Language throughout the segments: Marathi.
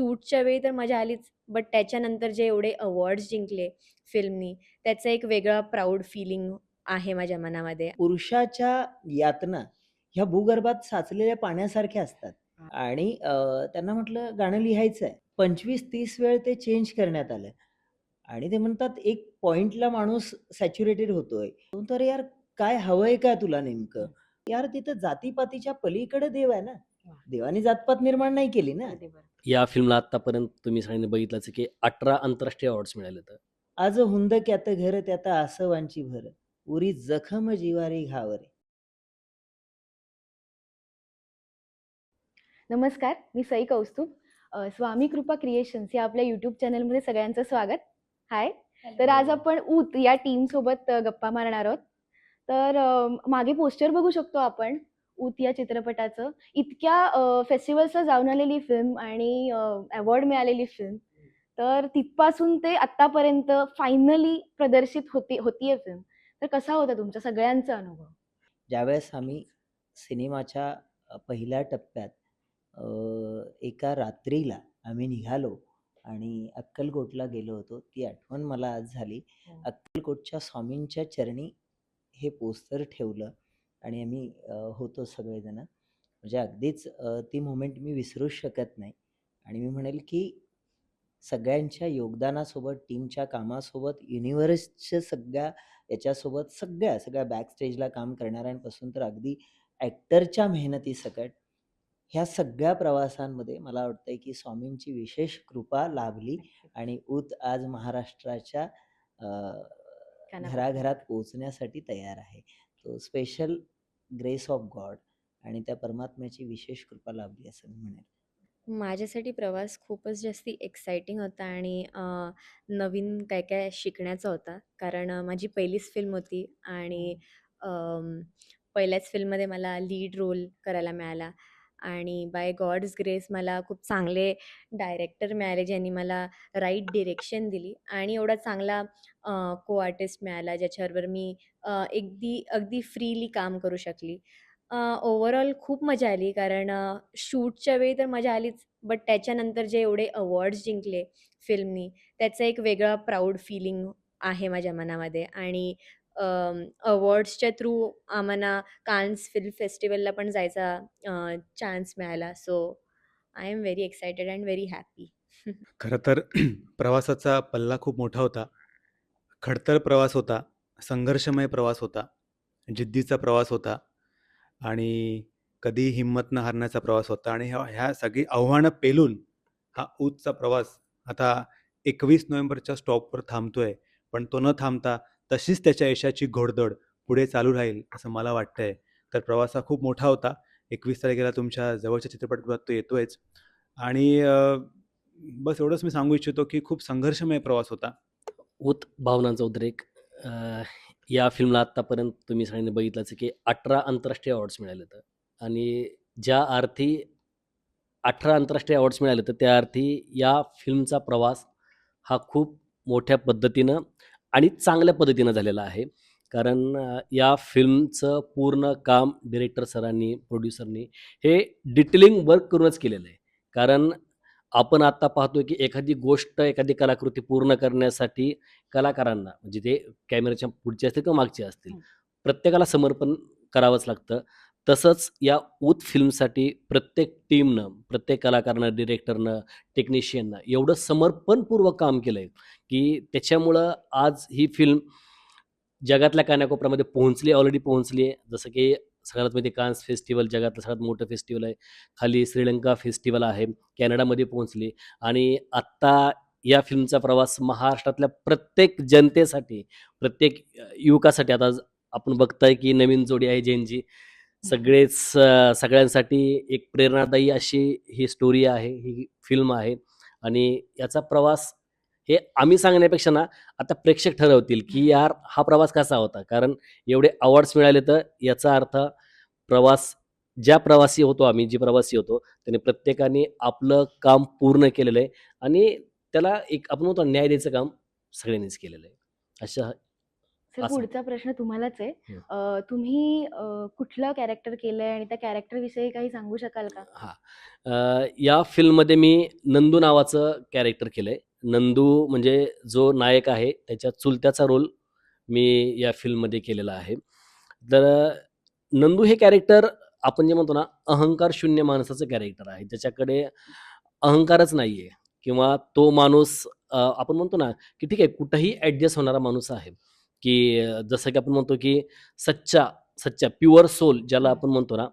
शूटच्या वेळी तर मजा आलीच, बट त्याच्यानंतर जे एवढे अवॉर्ड्स जिंकले फिल्मनी, त्याचं एक वेगळं प्राउड फीलिंग आहे माझ्या मनामध्ये. पुरुषाच्या यातना ह्या भूगर्भात साचलेल्या पाण्यासारख्या असतात. आणि त्यांना म्हटलं गाणं लिहायचं आहे. 25-30 वेळ ते चेंज करण्यात आलं आणि ते म्हणतात एक पॉइंटला माणूस सॅच्युरेटेड होतोय. तो म्हणतो, "अरे यार, काय हवंय का तुला नेमकं?" यार तिथं जातीपातीच्या पलीकडे देव आहे ना. देवाने जातपात निर्माण नाही केली ना. या फिल्मला आत्तापर्यंत तुम्ही सगळ्यांनी बघितलंच आहे, की 18 आंतरराष्ट्रीय अवॉर्ड्स मिळालेत. आज हुंदक्यात घर त्यात आसवांची भर, उरी जखम जिवारी घावरे. नमस्कार, मी सई कौस्तुभ. स्वामी कृपा क्रिएशन्स या आपल्या यूट्यूब चॅनलमध्ये सगळ्यांचं स्वागत. हाय! तर आज आपण ऊत या टीमसोबत अ, गप्पा मारणार आहोत. तर मागे पोस्टर बघू शकतो आपण ऊत या चित्रपटाचं. इतक्या अ, फेस्टिव्हल्सला जाऊन आलेली फिल्म आणि अवॉर्ड मिळालेली फिल्म. तर तिथपासून ते आत्तापर्यंत फायनली प्रदर्शित होती होतीये फिल्म. तर कसा होता तुमचा सगळ्यांचा अनुभव? ज्यावेळेस आम्ही सिनेमाच्या पहिल्या टप्प्यात एका रात्रीला आम्ही निघालो आणि अक्कलकोटला गेलो होतो. ती आठवण मला आज झाली. हो. अक्कलकोटच्या स्वामींच्या चरणी हे पोस्टर ठेवलं आणि आम्ही होतो सगळेजण. म्हणजे अगदीच ती मोमेंट मी विसरूच शकत नाही आणि मी म्हणेल की सगळ्यांच्या योगदानासोबत, टीमच्या कामासोबत, युनिव्हर्सच्या सगळ्या याच्यासोबत सगळ्या, सगळ्या बॅक स्टेजला काम करणाऱ्यांपासून तर अगदी ॲक्टरच्या मेहनतीसकट ह्या सगळ्या प्रवासांमध्ये मला वाटतंय की स्वामींची विशेष कृपा लाभली आणि ऊत आज महाराष्ट्राच्या. घराघरात पोहोचण्यासाठी तयार आहे. तो स्पेशल ग्रेस ऑफ गॉड आणि त्या परमात्म्याची विशेष कृपा लाभली असं मी म्हणेल. माझ्यासाठी प्रवास खूपच जास्ती एक्साइटिंग होता आणि नवीन काय-काय शिकण्याचा होता. कारण माझी पहिलीच फिल्म होती आणि पहिल्याच फिल्ममध्ये मला लीड रोल करायला मिळाला आणि बाय गॉड्स ग्रेस मला खूप चांगले डायरेक्टर मिळाले, ज्यांनी मला राईट डिरेक्शन दिली आणि एवढा चांगला को आर्टिस्ट मिळाला, ज्याच्याबरोबर मी अगदी अगदी फ्रीली काम करू शकली. ओवरऑल ओव्हरऑल खूप मजा आली कारण शूटच्या वेळी तर मजा आलीच, बट त्याच्यानंतर जे एवढे अवॉर्ड्स जिंकले फिल्मनी, त्याचं एक वेगळं प्राऊड फीलिंग आहे माझ्या मनामध्ये आणि अवॉर्ड्सच्या थ्रू आम्हाला कान्स फिल्म फेस्टिवलला पण जायचा चान्स मिळाला. So I am very excited and very happy. खरं तर प्रवासाचा पल्ला खूप मोठा होता. खडतर प्रवास होता, संघर्षमय प्रवास होता, जिद्दीचा प्रवास होता आणि कधी हिंमत न हारण्याचा प्रवास होता आणि ह्या ह्या सगळी आव्हानं पेलून हा ऊचचा प्रवास आता 21 नोव्हेंबरच्या स्टॉपवर थांबतोय. पण तो न थांबता तशीच त्याच्या यशाची घोडदौड पुढे चालू राहील असं मला वाटतंय. तर प्रवास हा खूप मोठा होता. 21 तारखेला तुमच्या जवळच्या चित्रपटगृहात तो येतोयच आणि बस एवढंच मी सांगू इच्छितो की खूप संघर्षमय प्रवास होता. उत भावनांचा उद्रेक या फिल्मला आत्तापर्यंत तुम्ही सांगितलं बघितलंच की 18 आंतरराष्ट्रीय अवॉर्ड्स मिळाले तर आणि ज्या अर्थी 18 आंतरराष्ट्रीय अवॉर्ड्स मिळाले, तर त्या अर्थी या फिल्मचा प्रवास हा खूप मोठ्या पद्धतीनं आणि चांगल्या पद्धतीनं झालेला आहे. कारण या फिल्मचं पूर्ण काम डिरेक्टर सरांनी, प्रोड्युसरनी हे डिटेलिंग वर्क करूनच केलेलं आहे. कारण आपण आत्ता पाहतोय, की एखादी गोष्ट, एखादी कलाकृती पूर्ण करण्यासाठी कलाकारांना म्हणजे ते कॅमेऱ्याच्या पुढचे असतील किंवा मागचे असतील. प्रत्येकाला समर्पण करावंच लागतं. तसंच या ऊत फिल्मसाठी प्रत्येक टीमनं, प्रत्येक कलाकारानं, डिरेक्टरनं, टेक्निशियननं एवढं समर्पणपूर्वक काम केलंय, की त्याच्यामुळं आज ही फिल्म जगातल्या कानाकोपऱ्यामध्ये पोहोचली, ऑलरेडी पोहोचली आहे. जसं की सगळ्यात म्हणजे कान्स फेस्टिवल जगातलं सगळ्यात मोठं फेस्टिवल आहे. खाली श्रीलंका फेस्टिवल आहे. कॅनडामध्ये पोहोचली आणि आत्ता या फिल्मचा प्रवास महाराष्ट्रातल्या प्रत्येक जनतेसाठी, प्रत्येक युवकासाठी आता आपण बघताय, की नवीन जोडी आहे जैनजी सगळेच सगळ्यांसाठी एक प्रेरणादायी अशी ही स्टोरी आहे, ही फिल्म आहे आणि याचा प्रवास हे आम्ही सांगण्यापेक्षा ना, आता प्रेक्षक ठरवतील, की यार हा प्रवास कसा होता. कारण एवढे अवॉर्ड्स मिळाले, तर याचा अर्थ प्रवास ज्या प्रवासी होतो आम्ही, जे प्रवासी होतो, त्याने प्रत्येकाने आपलं काम पूर्ण केलेलं आहे आणि त्याला एक आपण ना, न्याय द्यायचं काम सगळ्यांनीच केलेलं आहे. अशा सर असं. पुढचा प्रश्न तुम्हालाच आहे. हं. अ, तुम्ही अ, कुठलं कॅरेक्टर केलंय आणि त्या कॅरेक्टरविषयी काही सांगू शकाल का? हां. अ, या फिल्ममध्ये मी नंदू नावाचं कॅरेक्टर केलंय. नंदू म्हणजे जो नायक आहे त्याच्या चुलत्याचा रोल मी या फिल्ममध्ये केलेला आहे. तर नंदू हे कॅरेक्टर आपण जे म्हणतो ना, अहंकार शून्य माणसाचं कॅरेक्टर आहे. ज्याच्याकडे अहंकारच नाहीये किंवा तो माणूस आपण म्हणतो ना, की ठीक आहे कुठंही ॲडजस्ट होणारा माणूस आहे. की जसं की आपण म्हणतो की सच्चा सच्चा प्युअर सोल ज्याला आपण म्हणतो ना,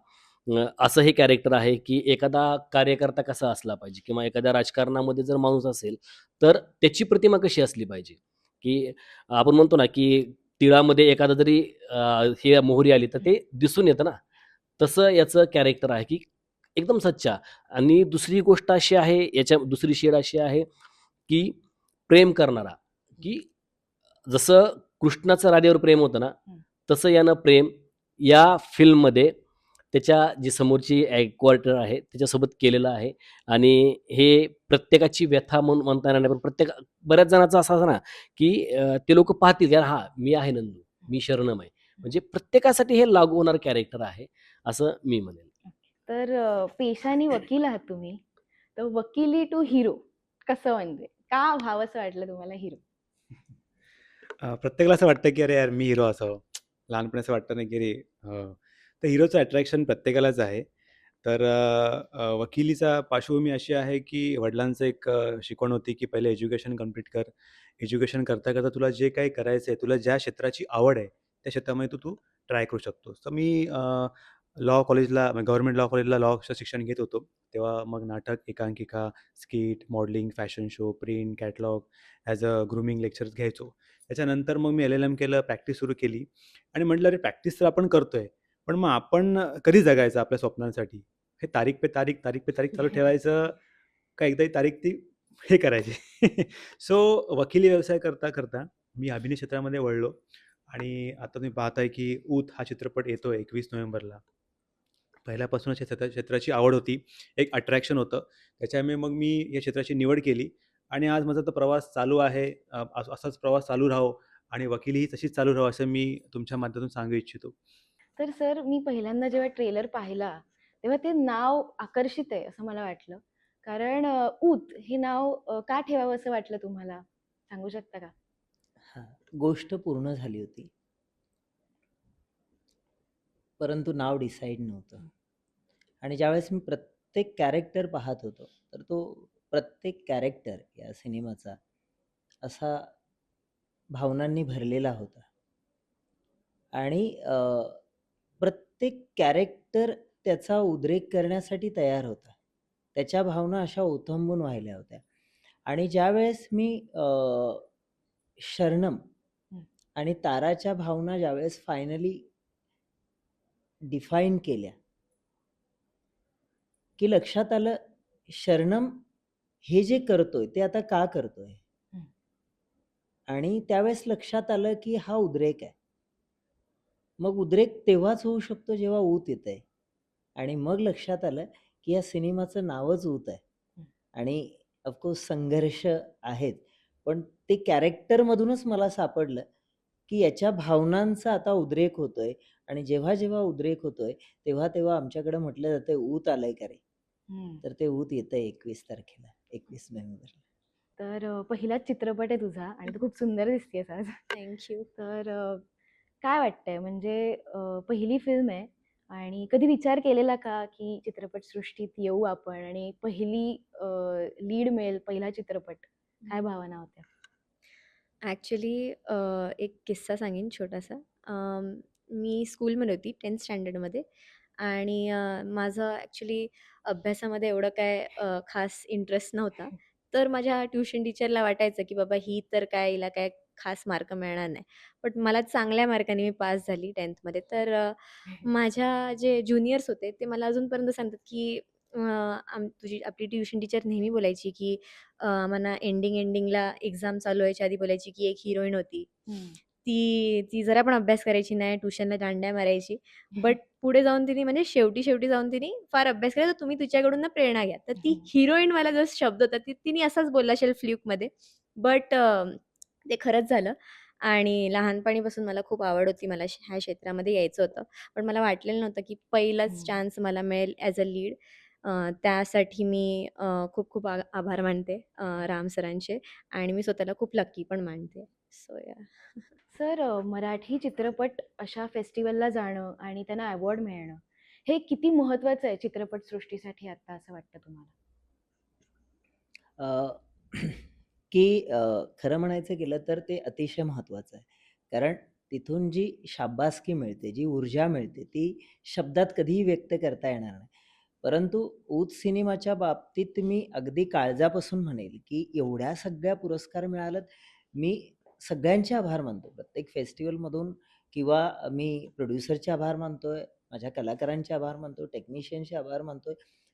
अ, असं हे कॅरेक्टर आहे की एखादा कार्यकर्ता कसा असला पाहिजे किंवा एखाद्या राजकारणामध्ये जर माणूस असेल, तर त्याची प्रतिमा कशी असली पाहिजे, की आपण म्हणतो ना, की तिळामध्ये एखादा जरी अ, ही मोहरी आली तर ते दिसून येतं ना. तसं याचं कॅरेक्टर आहे की एकदम सच्चा आणि दुसरी गोष्ट अशी आहे याच्या दुसरी शेड अशी आहे, की प्रेम करणारा, की जसं कृष्णाचं राधेवर प्रेम होतं ना, हं. तसं यानं प्रेम या फिल्ममध्ये त्याच्या जी समोरची क्वार्टर आहे त्याच्यासोबत केलेलं आहे आणि हे प्रत्येकाची व्यथा म्हणून म्हणता येणार नाही, पण प्रत्येक बऱ्याच जणांचं असं असतं ना, की ते लोकं पाहतील, "यार हां, मी आहे नंदू, मी शरणम आहे." म्हणजे प्रत्येकासाठी हे लागू होणारं कॅरेक्टर आहे, असं मी म्हणेन. तर पेशाने वकील आहात तुम्ही. तर वकिली टू हिरो कसं म्हणजे? का व्हावंसं वाटलं तुम्हाला हिरो? प्रत्येकाला असं वाटतं की अरे यार मी हिरो असावं. लहानपणी असं वाटतं ना की अरे तर हिरोचं अट्रॅक्शन प्रत्येकालाच आहे. तर अ, अ, वकिलीचा पार्श्वभूमी अशी आहे की वडिलांचं एक अ, शिकवण होती की पहिले एज्युकेशन कंप्लीट कर. एज्युकेशन करता करता तुला जे काही करायचं आहे, तुला ज्या क्षेत्राची आवड आहे, त्या क्षेत्रामध्ये तू तू ट्राय करू शकतोस. तर मी लॉ कॉलेजला म्हणजे गव्हर्नमेंट लॉ कॉलेजला लॉचं शिक्षण घेत होतो. तेव्हा मग नाटक, एकांकिका, skit, modelling, fashion show, print, catalogue as a grooming lectures घ्यायचो. त्याच्यानंतर मग मी एल-एल-एम केलं, प्रॅक्टिस सुरू केली आणि म्हटलं अरे प्रॅक्टिस तर आपण करतोय, पण मग आपण कधी जगायचं आपल्या स्वप्नांसाठी? हे तारीख पे तारीख, तारीख पे तारीख चालू ठेवायचं का एकदा ही तारीख ती हे करायची. सो वकिली व्यवसाय करता करता मी अभिनय क्षेत्रामध्ये वळलो आणि आता तुम्ही पाहताय की ऊत हा चित्रपट येतोय 21 नोव्हेंबरला. पहिल्यापासूनच या क्षेत्रा क्षेत्राची आवड होती. एक अट्रॅक्शन होतं. त्याच्यामुळे मग मी या क्षेत्राची निवड केली आणि आज माझा तो प्रवास चालू आहे. अ, असाच प्रवास चालू राहो आणि वकिली ही तशीच चालू राहो, असं मी तुमच्या माध्यमातून सांगू इच्छितो. तर सर मी पहिल्यांदा जेव्हा ट्रेलर पाहिला, तेव्हा ते नाव आकर्षित आहे असं मला वाटलं. कारण ऊत हे नाव का ठेवावं असं वाटलं तुम्हाला? सांगू शकता का? हां, गोष्ट पूर्ण झाली होती. परंतु नाव डिसाईड नव्हतं. आणि ज्यावेळेस मी प्रत्येक कॅरेक्टर पाहत होतो, तर तो प्रत्येक कॅरेक्टर या सिनेमाचा असा भावनांनी भरलेला होता. आणि प्रत्येक कॅरेक्टर त्याचा उद्रेक करण्यासाठी तयार होता. त्याच्या भावना अशा ओथंबून वाहिल्या होत्या. आणि ज्यावेळेस मी अ, शरणम. आणि ताराच्या भावना ज्यावेळेस फायनली डिफाईन केल्या की लक्षात आलं, शरणम हे जे करतोय, ते आता का करतोय? हं. आणि त्यावेळेस लक्षात आलं की हा उद्रेक आहे. मग उद्रेक तेव्हाच होऊ शकतो जेव्हा ऊत येतंय. आणि मग लक्षात आलं की या सिनेमाचं नावच ऊत आहे. आणि ऑफकोर्स संघर्ष आहेच. पण ते कॅरेक्टरमधूनच मला सापडलं की याच्या भावनांचा आता उद्रेक होतोय आणि जेव्हा, जेव्हा उद्रेक होतोय, तेव्हा, तेव्हा आमच्याकडे म्हटलं जातंय, "ऊत आलंय का रे?" हं. तर ते ऊत येतंय 21 तारखेला, 21 नोव्हेंबरला. तर पहिलाच चित्रपट आहे तुझा आणि तू खूप सुंदर दिसतेयस आज. Thank you. तर काय वाटतंय म्हणजे अ, पहिली फिल्म आहे आणि कधी विचार केलेला का की चित्रपटसृष्टीत येऊ आपण आणि पहिली अ, लीड मिळेल, पहिला चित्रपट? काय भावना होत्या? ॲक्चुअली अ, एक किस्सा सांगेन छोटासा. अं, मी स्कूलमध्ये होती 10th स्टँडर्डमध्ये आणि अ, माझं ॲक्चुअली अभ्यासामध्ये एवढं काय अ, खास इंटरेस्ट नव्हता. तर माझ्या ट्युशन टीचरला वाटायचं की बाबा ही तर काय हिला काय खास मार्क मिळणार नाही. बट मला चांगल्या मार्काने मी पास झाली 10thमध्ये. तर अ, माझ्या जे ज्युनियर्स होते ते मला अजूनपर्यंत सांगतात की अ, आम तुझी आपली ट्युशन टीचर नेहमी बोलायची की अ, आम्हाला एंडिंग एंडिंगला एक्झाम चालू व्हायच्या आधी बोलायची की एक हिरोईन होती. ती ती जरा पण अभ्यास करायची नाही, ट्युशनला दांड्या मारायची. बट पुढे जाऊन तिने म्हणजे शेवटी, शेवटी जाऊन तिने फार अभ्यास केला, तर तुम्ही तिच्याकडून ना प्रेरणा घ्या. तर ती हिरोईनवाला जो शब्द होता, ती तिने असाच बोलला असेल फ्लूकमध्ये. बट ते खरंच झालं आणि लहानपणीपासून मला खूप आवड होती. मला श ह्या क्षेत्रामध्ये यायचं होतं. पण मला वाटलेलं नव्हतं, की पहिलाच. चान्स मला मिळेल ॲज अ लीड. त्यासाठी मी अ, खूप खूप आ आभार मानते अ, राम सरांचे आणि मी स्वतःला खूप लकी पण मानते. सो या. सर अ, मराठी चित्रपट अशा फेस्टिव्हलला जाणं आणि त्यांना अवॉर्ड मिळणं, हे किती महत्त्वाचं आहे चित्रपटसृष्टीसाठी आता असं वाटतं तुम्हाला? अ, की अ, खरं म्हणायचं गेलं तर ते अतिशय महत्त्वाचं आहे. कारण तिथून जी शाब्बासकी मिळते, जी ऊर्जा मिळते, ती शब्दात कधीही व्यक्त करता येणार नाही. परंतु ऊत सिनेमाच्या बाबतीत मी अगदी काळजापासून म्हणेल, की एवढ्या सगळ्या पुरस्कार मिळालेत. मी सगळ्यांचे आभार मानतो. प्रत्येक फेस्टिव्हलमधून किंवा मी प्रोड्युसरचे आभार मानतोय, माझ्या कलाकारांचे आभार मानतो, टेक्निशियनचे आभार मानतोय.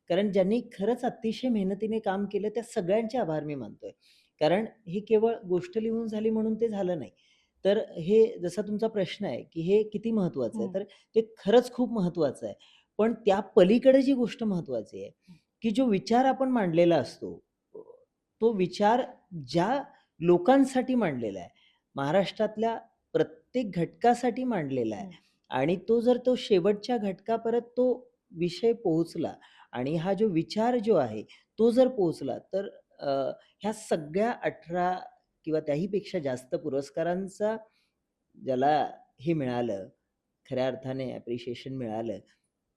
कारण ज्यांनी खरंच अतिशय मेहनतीने काम केलं त्या सगळ्यांचे आभार मी मानतोय. कारण ही केवळ गोष्ट लिहून झाली म्हणून ते झालं नाही. तर हे जसा तुमचा प्रश्न आहे, की हे किती महत्त्वाचं आहे, हं. तर ते खरंच खूप महत्त्वाचं आहे. पण त्या पलीकडे जी गोष्ट महत्त्वाची आहे, की जो विचार आपण मांडलेला असतो, तो विचार ज्या लोकांसाठी मांडलेला आहे, महाराष्ट्रातल्या प्रत्येक घटकासाठी मांडलेला आहे हं. आणि तो जर तो शेवटच्या घटकापर्यंत तो विषय पोहोचला आणि हा जो विचार जो आहे, तो जर पोहोचला तर अ, ह्या सगळ्या 18 किंवा त्याहीपेक्षा जास्त पुरस्कारांचा ज्याला हे मिळालं, खऱ्या अर्थाने ॲप्रिशिएशन मिळालं,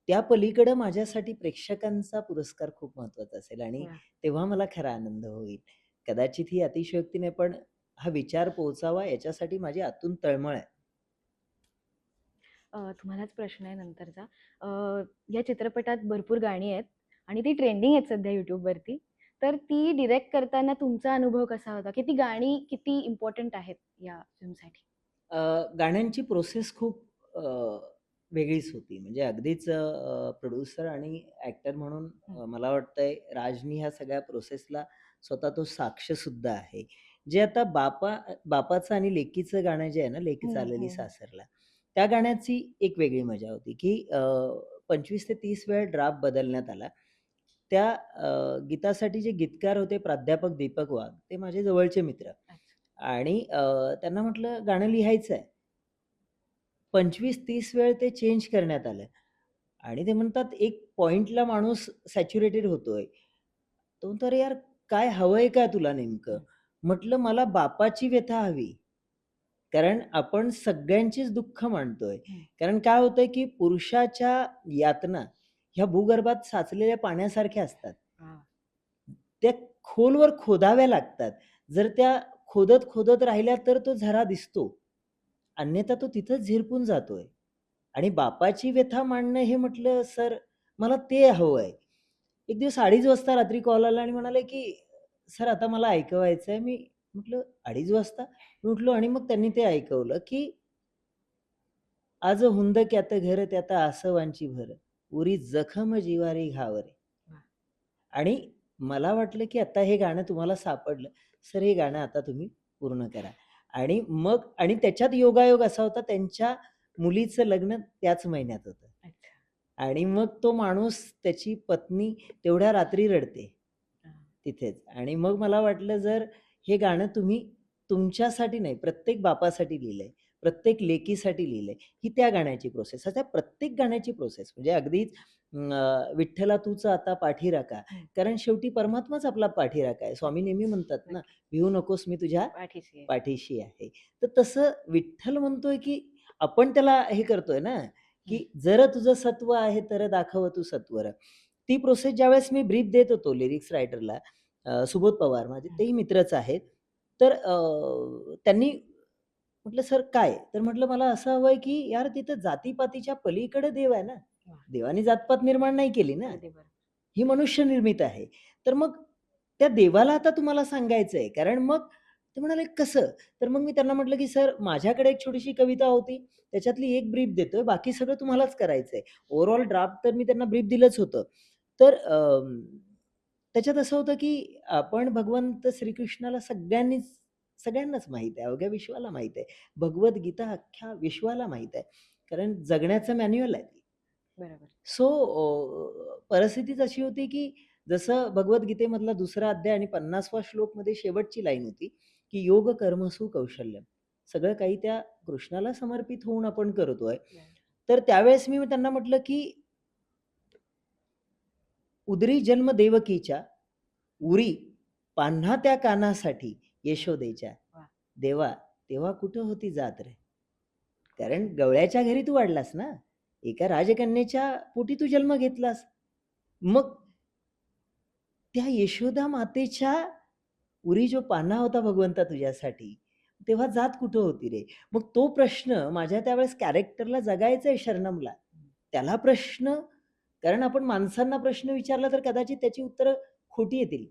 त्या पलीकडं माझ्यासाठी प्रेक्षकांचा पुरस्कार खूप महत्त्वाचा असेल आणि वाह! तेव्हा मला खरा आनंद होईल. कदाचित ही अतिशयोक्ती नाही, पण हा विचार पोहोचावा याच्यासाठी माझी आतून तळमळ आहे. अ, तुम्हालाच प्रश्न आहे नंतरचा. अ, या चित्रपटात भरपूर गाणी आहेत आणि ती ट्रेंडिंग आहेत सध्या YouTubeवरती. तर ती डिरेक्ट करताना तुमचा अनुभव कसा होता? की ती गाणी किती इम्पोर्टंट आहेत या फिल्मसाठी? गाण्यांची प्रोसेस खूप वेगळीच होती. म्हणजे अगदीच प्रोड्युसर आणि ॲक्टर म्हणून मला वाटतंय राजनी ह्या सगळ्या प्रोसेसला स्वतः तो साक्षीसुद्धा आहे. जे आता बापा बापाचं आणि लेकीचं गाणं जे आहे ना, लेक हं, चालली हं. सासरला, त्या गाण्याची एक वेगळी मजा होती, की 25 ते 30 वेळा ड्राफ्ट बदलण्यात आला. त्या अ, गीतासाठी जे गीतकार होते प्राध्यापक दीपक वाघ, ते माझे जवळचे मित्र अच्छा. आणि अ, त्यांना म्हटलं गाणं लिहायचं आहे. 25-30 वेळ ते चेंज करण्यात आलं आणि ते म्हणतात एक पॉइंटला माणूस सॅच्युरेटेड होतोय. तो म्हणतो, "अरे यार, काय हवंय काय तुला नेमकं?" हं. म्हटलं, "मला बापाची व्यथा हवी." कारण आपण सगळ्यांचीच दुःख मांडतोय. हं. कारण काय होतंय, की पुरुषाच्या यातना ह्या भूगर्भात साचलेल्या पाण्यासारख्या असतात. त्या खोलवर खोदाव्या लागतात. जर त्या खोदत, खोदत राहिल्या तर तो झरा दिसतो. अन्यथा तो तिथंच झिरपून जातोय. आणि बापाची व्यथा मांडणं हे म्हटलं, "सर, मला ते हवंय." एक दिवस 2:30 वाजता रात्री कॉल आला आणि म्हणाले, की "सर, आता मला ऐकवायचंय." मी म्हटलं, "2:30 वाजता?" मी उठलो आणि मग त्यांनी ते ऐकवलं, की "आज हुंदक्यात घर त्यात आसवांची भर, उरी जखम जिवारी घावरे." आणि मला वाटलं, की आता हे गाणं तुम्हाला सापडलं. सर, हे गाणं आता तुम्ही पूर्ण करा. आणि मग आणि त्याच्यात योगायोग असा होता, त्यांच्या मुलीचं लग्न त्याच महिन्यात होतं. आणि मग तो माणूस, त्याची पत्नी तेवढ्या रात्री रडते. तिथेच. आणि मग मला वाटलं, जर हे गाणं तुम्ही तुमच्यासाठी नाही, प्रत्येक बापासाठी लिहिलंय, प्रत्येक लेकीसाठी लिहिलंय, ही त्या गाण्याची प्रोसेस. त्या प्रत्येक गाण्याची प्रोसेस म्हणजे अगदीच विठ्ठला तूच आता पाठीराखा. कारण शेवटी परमात्माच आपला पाठीराखा आहे. स्वामी नेहमी म्हणतात ना. "भिवू नकोस, मी तुझ्या पाठीशी आहे. पाठीशी आहे." तर तसं विठ्ठल म्हणतोय, की आपण त्याला हे करतोय ना. की "जर तुझं सत्व आहे, तर दाखव तू सत्वर." ती प्रोसेस ज्यावेळेस मी ब्रीफ देत होतो लिरिक्स रायटरला सुबोध पवार माझे. तेही मित्रच आहेत. तर अ, त्यांनी म्हटलं, "सर काय?" तर म्हटलं, "मला असं हवंय, की यार तिथं जाती-पातीच्या पलीकडे देव आहे ना. देवाने जात-पात निर्माण नाही केली ना. ही मनुष्य निर्मित आहे. तर मग त्या देवाला आता तुम्हाला सांगायचंय." कारण मग ते म्हणाले, "कसं?" तर मग मी त्यांना म्हटलं, की "सर, माझ्याकडे एक छोटीशी कविता होती. त्याच्यातली एक ब्रीफ देतोय. बाकी सगळं तुम्हालाच करायचंय." ओव्हरऑल ड्राफ्ट तर मी त्यांना ब्रीफ दिलंच होतं. तर त्याच्यात असं होतं, की आपण भगवंत श्रीकृष्णाला सगळ्यांनीच सगळ्यांनाच माहीत आहे. अवघ्या विश्वाला माहीत आहे. भगवद्गीता अख्ख्या विश्वाला माहीत आहे. कारण जगण्याचं मॅन्युअल आहे ती. बरोबर. सो परिस्थितीच अशी होती, की जसं भगवद्गीतेमधला दुसरा अध्याय आणि 50वा श्लोकमध्ये शेवटची लाईन होती, की योग कर्मसु कौशल्यम. सगळं काही त्या कृष्णाला समर्पित होऊन आपण करतोय तर त्यावेळेस मी त्यांना म्हटलं की उदरी जन्म देवकीच्या उरी पान्हा त्या कानासाठी यशोदेच्या. देवा तेव्हा कुठं होती जात रे? कारण गवळ्याच्या घरी तू वाढलास ना? एका राजकन्येच्या पोटी तू जन्म घेतलास. मग त्या यशोदा मातेच्या उरी जो पान्हा होता भगवंता तुझ्यासाठी तेव्हा जात कुठं होती रे? मग तो प्रश्न माझ्या त्यावेळेस कॅरेक्टरला जगायचा आहे शरणमला. त्याला प्रश्न कारण आपण माणसांना प्रश्न विचारला तर कदाचित त्याची उत्तरं खोटी येतील.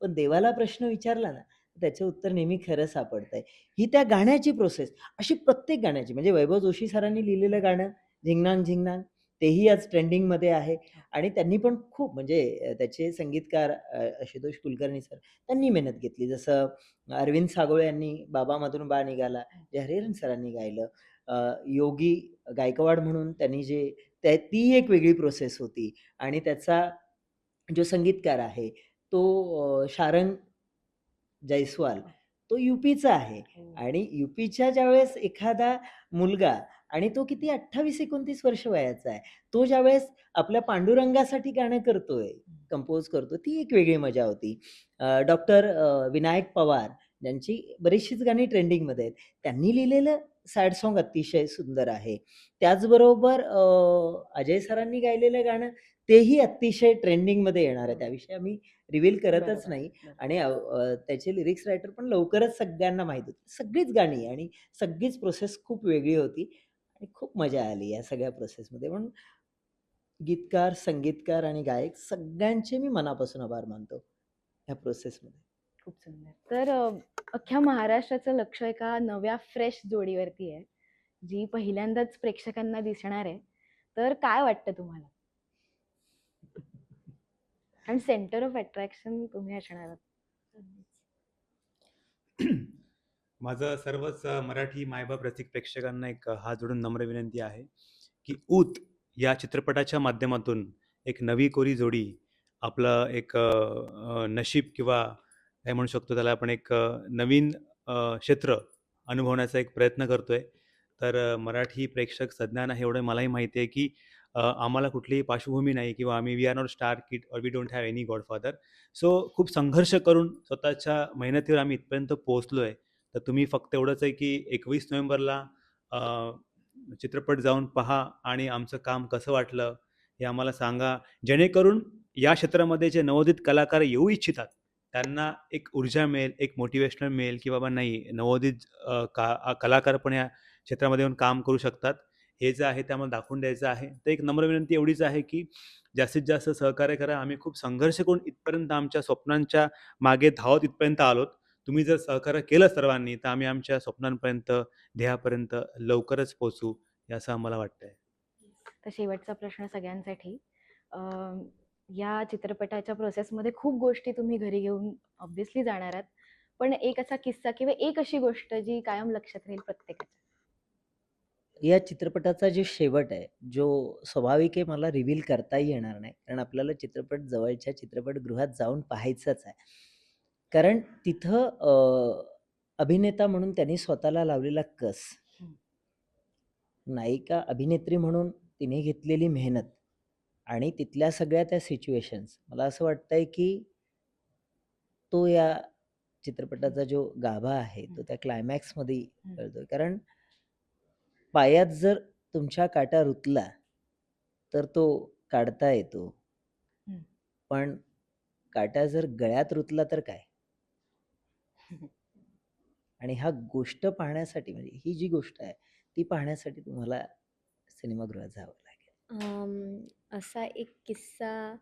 पण देवाला प्रश्न विचारला ना त्याचं उत्तर नेहमी खरं सापडतंय. ही त्या गाण्याची प्रोसेस अशी प्रत्येक गाण्याची म्हणजे वैभव जोशी सरांनी लिहिलेलं गाणं झिंगणांग झिंगनांग तेही आज ट्रेंडिंगमध्ये आहे. आणि त्यांनी पण खूप म्हणजे अ, त्याचे संगीतकार अ, आशुतोष कुलकर्णी सर त्यांनी मेहनत घेतली. जसं अरविंद सागोळे यांनी बाबामधून बा निघाला जे हरिहरन सरांनी गायलं. अ, योगी गायकवाड म्हणून त्यांनी जे त्या ती एक वेगळी प्रोसेस होती. आणि त्याचा जो संगीतकार आहे तो अ, शारंग जयस्वाल तो युपीचा आहे हो. आणि युपीच्या ज्यावेळेस एखादा मुलगा आणि तो किती अठ्ठावीस एकोणतीस वर्ष वयाचा आहे तो ज्यावेळेस आपल्या पांडुरंगासाठी गाणं करतोय कंपोज करतो ती एक वेगळी मजा होती. डॉक्टर विनायक पवार ज्यांची बरीचशीच गाणी ट्रेंडिंगमध्ये आहेत. त्यांनी लिहिलेलं सॅड सॉन्ग अतिशय सुंदर आहे. त्याचबरोबर अजय सरांनी गायलेलं गाणं तेही अतिशय ट्रेंडिंगमध्ये येणार आहे. त्याविषयी आम्ही रिव्हील करतच नाही. आणि अ, त्याचे लिरिक्स रायटर पण लवकरच सगळ्यांना माहीत होते. सगळीच गाणी आणि सगळीच प्रोसेस खूप वेगळी होती. आणि खूप मजा आली या सगळ्या प्रोसेसमध्ये म्हणून गीतकार संगीतकार आणि गायक सगळ्यांचे मी मनापासून आभार मानतो ह्या प्रोसेसमध्ये खूप सुंदर. तर अ, अख्ख्या महाराष्ट्राचं लक्ष एका नव्या फ्रेश जोडीवरती आहे जी पहिल्यांदाच प्रेक्षकांना दिसणार आहे. तर काय वाटतं तुम्हाला? आणि सेंटर ऑफ अट्रॅक्शन तुम्ही असणार आहात. माझं सर्वच मराठी मायबाप रसिक प्रेक्षकांना एक हा हात जोडून नम्र विनंती आहे की ऊत या चित्रपटाच्या माध्यमातून एक नवी कोरी जोडी आपलं एक नशीब किंवा काय म्हणू शकतो त्याला आपण एक नवीन क्षेत्र अनुभवण्याचा एक प्रयत्न करतोय. तर मराठी प्रेक्षक सज्ञान आहे एवढं मलाही माहिती आहे की आम्हाला कुठलीही पार्श्वभूमी नाही किंवा आम्ही we are not star kid or we don't have any godfather so खूप संघर्ष करून स्वतःच्या मेहनतीवर आम्ही इथपर्यंत पोहोचलो आहे तर तुम्ही फक्त एवढंच आहे की एकवीस नोव्हेंबरला चित्रपट जाऊन पहा आणि आमचं काम कसं वाटलं हे आम्हाला सांगा. जेणेकरून या क्षेत्रामध्ये जे नवोदित कलाकार येऊ इच्छितात त्यांना एक ऊर्जा मिळेल एक मोटिवेशनल मिळेल की बाबा नाही नवोदित का कलाकार पण या क्षेत्रामध्ये येऊन काम करू शकतात. हे जे आहे ते आम्हाला दाखवून द्यायचं आहे. तर एक नम्र विनंती एवढीच आहे की जास्तीत जास्त सहकार्य करा. आम्ही खूप संघर्ष करून इथपर्यंत आमच्या स्वप्नांच्या मागे धावत इथपर्यंत आलोत. तुम्ही जर सहकार्य केलं सर्वांनी तर आम्ही आमच्या स्वप्नांपर्यंत ध्येयापर्यंत लवकरच पोचू असं आम्हाला वाटतंय. तर शेवटचा प्रश्न सगळ्यांसाठी. या चित्रपटाच्या प्रोसेसमध्ये खूप गोष्टी तुम्ही घरी घेऊन ऑब्व्हियसली जाणार आहात. पण एक असा किस्सा किंवा एक अशी गोष्ट जी कायम लक्षात राहील प्रत्येकाच्या. या चित्रपटाचा जो शेवट आहे जो स्वाभाविक आहे मला रिव्हील करताही येणार नाही कारण आपल्याला चित्रपट जवळच्या चित्रपटगृहात जाऊन पाहायचाच आहे कारण तिथं अ, अभिनेता म्हणून त्यांनी स्वतःला लावलेला कस हं. नायिका अभिनेत्री म्हणून तिने घेतलेली मेहनत आणि तिथल्या सगळ्या त्या सिच्युएशन्स मला असं वाटतंय की तो या चित्रपटाचा जो गाभा आहे तो. त्या क्लायमॅक्समध्ये हं. कळतोय कारण पायात जर तुमच्या काटा रुतला तर तो काढता येतो. हं. पण काटा जर गळ्यात रुतला तर काय? आणि हा गोष्ट पाहण्यासाठी म्हणजे ही जी गोष्ट आहे ती पाहण्यासाठी तुम्हाला सिनेमागृहात जावं लागेल. असा एक किस्सा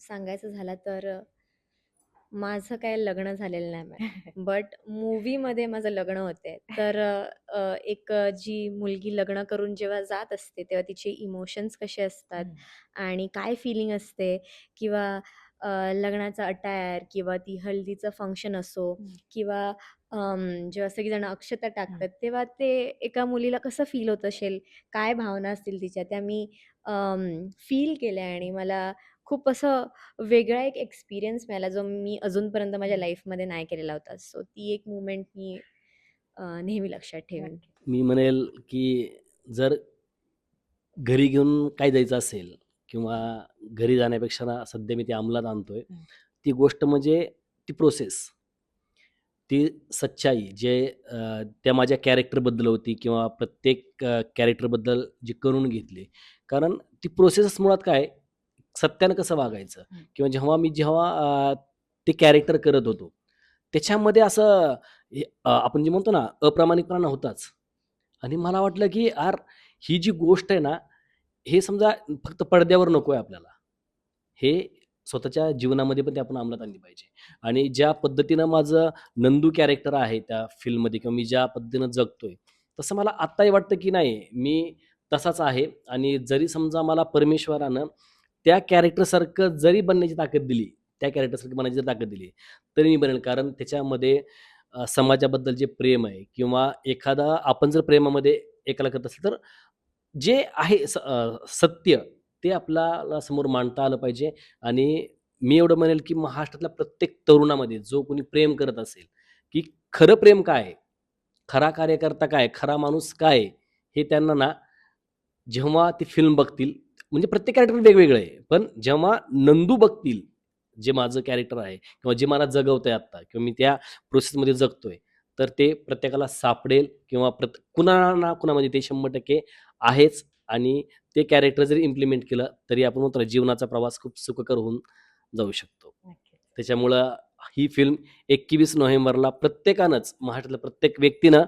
सांगायचा झाला तर माझं काय लग्न झालेलं नाही मॅम बट मूवीमध्ये माझं लग्न होते तर अ, एक जी मुलगी लग्न करून जेव्हा जात असते तेव्हा तिचे इमोशन्स कसे असतात. आणि काय फिलिंग असते किंवा अ, लग्नाचा अटायर किंवा ती हळदीचं फंक्शन असो. किंवा अम, जेव्हा सगळीजण अक्षता टाकतात तेव्हा ते एका मुलीला कसं फील होत असेल काय भावना असतील तिच्या त्या मी फील केल्या आणि मला खूप असं वेगळा एक एक्सपिरियन्स मिळाला जो मी अजूनपर्यंत माझ्या लाईफमध्ये नाही केलेला होता सो ती एक मुमेंट मी अ, नेहमी लक्षात ठेवेन. मी म्हणेल, की जर घरी घेऊन काय द्यायचं असेल किंवा घरी जाण्यापेक्षा ना सध्या मी ते अंमलात आणतोय. हं. ती गोष्ट म्हणजे ती प्रोसेस. ती सच्चाई जे अ, त्या माझ्या कॅरेक्टरबद्दल होती किंवा प्रत्येक कॅरेक्टरबद्दल जी करून घेतली. कारण ती प्रोसेसच मुळात काय सत्यानं कसं वागायचं. किंवा जेव्हा मी जेव्हा ते कॅरेक्टर करत होतो, त्याच्यामध्ये असं आपण जे म्हणतो ना अप्रामाणिकपणा होताच. आणि मला वाटलं, की यार ही जी गोष्ट आहे ना, हे समजा फक्त पडद्यावर नको आहे आपल्याला. हे स्वतःच्या जीवनामध्ये पण ते आपण अंमलात आणली पाहिजे. आणि ज्या पद्धतीनं माझं नंदू कॅरेक्टर आहे त्या फिल्ममध्ये किंवा मी ज्या पद्धतीनं जगतोय, तसं मला आत्ताही वाटतं, की नाही मी तसाच आहे आणि जरी समजा मला परमेश्वरानं त्या कॅरेक्टरसारखं जरी बनण्याची ताकद दिली, त्या कॅरेक्टरसारखी बनायची जर ताकद दिली, तरी मी बनेल. कारण त्याच्यामध्ये समाजाबद्दल जे प्रेम आहे किंवा एखादा आपण जर प्रेमामध्ये एकाला करत असेल, तर जे आहे स सत्य ते आपल्याला समोर मांडता आलं पाहिजे. आणि मी एवढं म्हणेल, की महाराष्ट्रातल्या प्रत्येक तरुणामध्ये जो कोणी प्रेम करत असेल, की खरं प्रेम काय खरा कार्यकर्ता काय खरा माणूस काय हे त्यांना ना जेव्हा ती फिल्म बघतील म्हणजे प्रत्येक कॅरेक्टर वेगवेगळं आहे. पण जेव्हा नंदू बघतील, जे माझं कॅरेक्टर आहे किंवा जे मला जगवतंय आत्ता किंवा मी त्या प्रोसेसमध्ये जगतोय, तर ते प्रत्येकाला सापडेल किंवा प्रत कुणा ना कुणामध्ये ते 100% आहेच आणि ते कॅरेक्टर जरी इम्प्लिमेंट केलं, तरी आपण ना जीवनाचा प्रवास खूप सुखकर होऊन जाऊ शकतो. त्याच्यामुळं ही फिल्म 21 नोव्हेंबरला प्रत्येकानंच महाराष्ट्रातल्या प्रत्येक व्यक्तीनं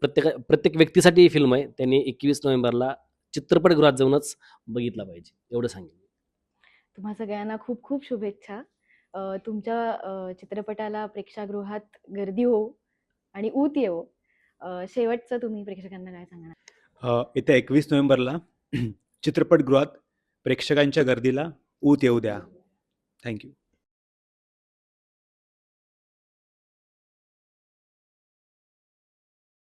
प्रत्येका प्रत्येक व्यक्तीसाठी ही फिल्म आहे. त्यांनी 21 नोव्हेंबरला चित्रपटगृहात जाऊनच बघितला पाहिजे. एवढं सांगेन. तुम्हा सगळ्यांना खूप खूप शुभेच्छा. तुमच्या चित्रपटाला प्रेक्षागृहात गर्दी हो आणि ऊत येवो. अ, शेवटचं तुम्ही प्रेक्षकांना काय सांगणार? येत्या 21 नोव्हेंबरला चित्रपटगृहात प्रेक्षकांच्या गर्दीला ऊत येऊ द्या. Thank you.